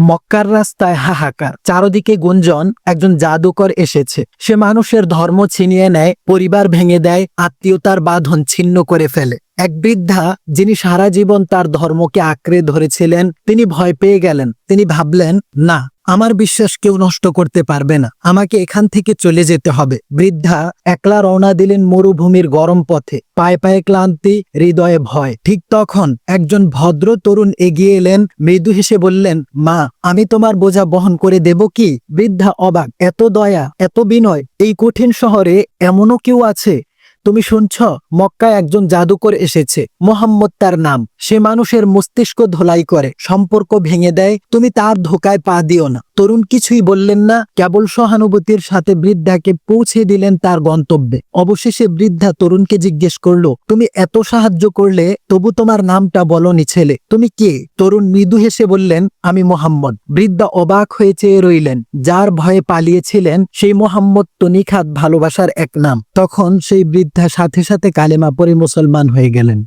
মক্কার রাস্তায় হাহাকার। চারদিকে গুঞ্জন, একজন জাদুকর এসেছে। সে মানুষের ধর্ম ছিনিয়ে নেয়, পরিবার ভেঙে দেয়, আত্মীয়তার বাঁধন ছিন্ন করে ফেলে। এক বৃদ্ধা, যিনি সারা জীবন তার ধর্মকে আঁকড়ে ধরেছিলেন, তিনি ভয় পেয়ে গেলেন। তিনি ভাবলেন, না আমার বিশ্বাস কেউ নষ্ট করতে পারবে না। আমাকে এখান থেকে চলে যেতে হবে। বৃদ্ধা একলা রওনা দিলেন মরুভূমির গরম পথে। পায়ে পায়ে ক্লান্তি, হৃদয়ে ভয়। ঠিক তখন একজন ভদ্র তরুণ এগিয়ে এলেন। মৃদু হেসে বললেন, মা, আমি তোমার বোঝা বহন করে দেব কি? বৃদ্ধা অবাক, এত দয়া, এত বিনয়, এই কঠিন শহরে এমনও কেউ আছে? তুমি শুনছ, মক্কায় একজন জাদুকর এসেছে, মোহাম্মদ তার নাম। সে মানুষের মস্তিষ্ক ধোলাই করে, সম্পর্ক ভেঙে দেয়, তুমি তার ধোকায় পা দিও না। তরুণ কিছুই বললেন না, কেবল সহানুভূতির সাথে বৃদ্ধাকে পৌঁছে দিলেন তার গন্তব্যে। অবশেষে বৃদ্ধা তরুণকে জিজ্ঞেস করল, তুমি এত সাহায্য করলে, তবু তোমার নামটা বলনি ছেলে। তুমি কে? তরুণ মৃদু হেসে বললেন, আমি মোহাম্মদ। বৃদ্ধা অবাক হয়ে চেয়ে রইলেন, যার ভয়ে পালিয়েছিলেন সেই মোহাম্মদ তো নিখাত ভালোবাসার এক নাম। তখন সেই বৃদ্ধা সাথে সাথে কালেমা পরে মুসলমান হয়ে গেলেন।